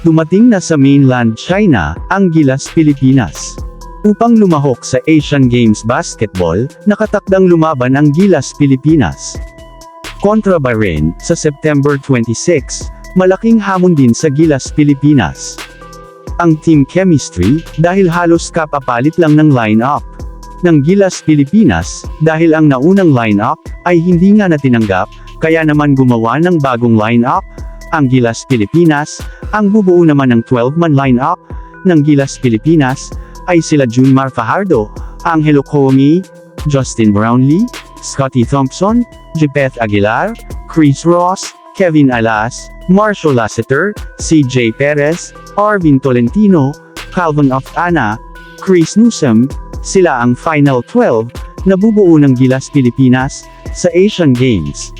dumating na sa mainland China, ang Gilas Pilipinas. Upang lumahok sa Asian Games Basketball, nakatakdang lumaban ang Gilas Pilipinas. Kontra Bahrain, sa September 26, malaking hamon din sa Gilas Pilipinas. Ang team chemistry, dahil halos kapapalit lang ng line-up ng Gilas Pilipinas, dahil ang naunang line-up ay hindi nga natinanggap, kaya naman gumawa ng bagong line-up, ang Gilas Pilipinas, ang bubuo naman ng 12-man line-up ng Gilas Pilipinas, ay sila Junmar Fajardo, Angelo Coongi, Justin Brownlee, Scotty Thompson, Jepeth Aguilar, Chris Ross, Kevin Alas, Marshall Lasseter, CJ Perez, Arvin Tolentino, Calvin Oftana, Chris Newsom, sila ang Final 12 na bubuo ng Gilas Pilipinas sa Asian Games.